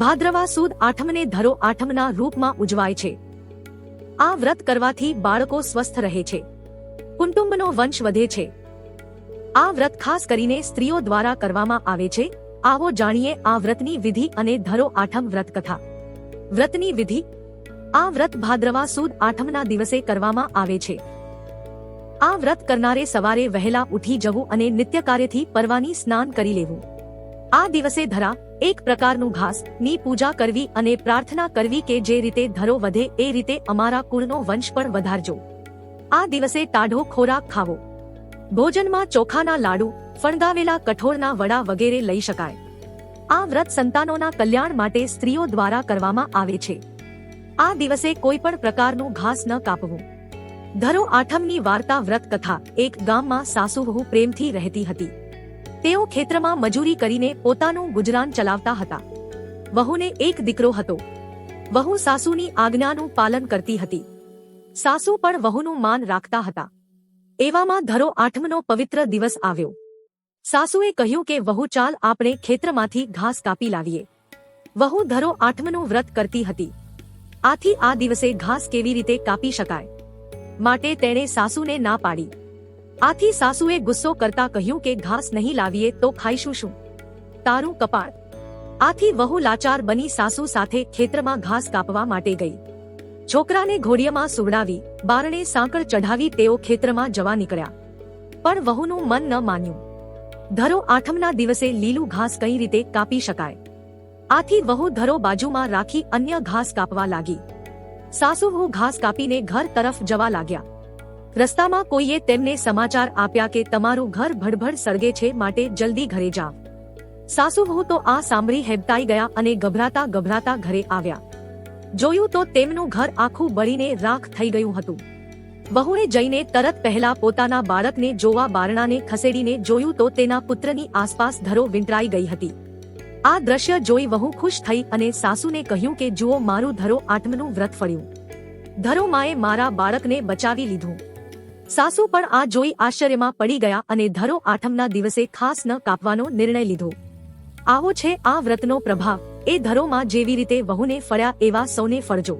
ભાદ્રવા સુદ આઠમને ધરો આઠમના રૂપમાં ઉજવાય છે. આ વ્રત કરવાથી બાળકો સ્વસ્થ રહે છે. કુટુંબનો વંશ વધે છે. આ વ્રત ખાસ કરીને સ્ત્રીઓ દ્વારા કરવામાં આવે છે. આવો જાણીએ આ વ્રતની વિધિ અને ધરો આઠમ વ્રત કથા વ્રતની વિધિ. આ વ્રત ભાદ્રવા સુદ આઠમના દિવસે કરવામાં આવે છે. આ વ્રત કરનારે સવારે વહેલા ઉઠી જવું અને નિત્ય કાર્યથી પરવાની સ્નાન કરી લેવું. આ દિવસે ધરા, એક પ્રકારનું ઘાસ, ની પૂજા કરવી અને પ્રાર્થના કરવી કે જે રીતે ધરો વધે, એ રીતે અમારા કુળનો વંશ પણ વધારજો. આ દિવસે ટાઢો ખોરાક ખાવો. ભોજનમાં ચોખાના લાડુ ફણગાવેલા કઠોળના વડા વગેરે લઈ શકાય. આ વ્રત સંતાનોના કલ્યાણ માટે સ્ત્રીઓ દ્વારા કરવામાં આવે છે. આ દિવસે કોઈ પણ પ્રકારનું ઘાસ ન કાપવું. ધરો આઠમની વાર્તા વ્રત કથા, એક ગામમાં સાસુ વહુ પ્રેમથી રહેતી હતી. તેઓ ખેતરમાં મજૂરી કરીને પોતાનું ગુજરાન ચલાવતા હતા. વહુને એક દીકરો હતો. વહુ સાસુની આજ્ઞાનું પાલન કરતી હતી. સાસુ પણ વહુનું માન રાખતા હતા. એવામાં ધરો આઠમનો પવિત્ર દિવસ આવ્યો. સાસુએ કહ્યું કે, વહુ, ચાલ આપણે ખેતરમાંથી ઘાસ કાપી લાવીએ. વહુ ધરો આઠમનું વ્રત કરતી હતી. આથી આ દિવસે ઘાસ કેવી રીતે કાપી શકાય? માટે તેણે સાસુને ના પાડી. આથી સાસુએ ગુસ્સો કરતા કહ્યું કે ઘાસ નહીં લાવીએ તો ખાઈશું શું? તારું કપાળ. આથી વહુ લાચાર બની સાસુ સાથે ખેતરમાં ઘાસ કાપવા માટે ગઈ. છોકરાને ઘોડિયામાં સુવડાવી, બારણે સાંકળ ચઢાવી તેઓ ખેતરમાં જવા નીકળ્યા. પણ વહુનું મન ન માન્યું. ધરો આઠમના દિવસે લીલું ઘાસ કઈ રીતે કાપી શકાય? આથી વહુ ધરો બાજુમાં રાખી અન્ય ઘાસ કાપવા લાગી. સાસુ હું ઘાસ કાપીને ઘર તરફ જવા લાગ્યા. રસ્તામાં કોઈએ તેમને સમાચાર આપ્યા કે તમારું ઘર ભડભડ સળગે છે માટે જલ્દી ઘરે જા. સાસુ વહુ તો આ સાંભળી હેબતાઈ ગયા અને ગભરાતા ગભરાતા ઘરે આવ્યા. જોયું તો તેમનું ઘર આખું બળીને રાખ થઈ ગયું હતું. વહુએ જઈને તરત પહેલા પોતાના બાળકને જોવા બારણાને ખસેડીને જોયું તો તેના પુત્રની આસપાસ ધરો વીંટરાઈ ગઈ હતી. આ દ્રશ્ય જોઈ વહુ ખુશ થઈ અને સાસુને કહ્યું કે, જુઓ, મારું ધરો આઠમનું વ્રત ફળ્યું. ધરો માએ મારા બાળકને બચાવી લીધું. સાસુ પણ આ જોઈ આશ્ચર્યમાં પડી ગયા અને ધરો આઠમના દિવસે ખાસ ન કાપવાનો નિર્ણય લીધો. આવો છે આ વ્રતનો પ્રભાવ. એ ધરોમાં જેવી રીતે વહુને ફળ્યા એવા સૌને ફળજો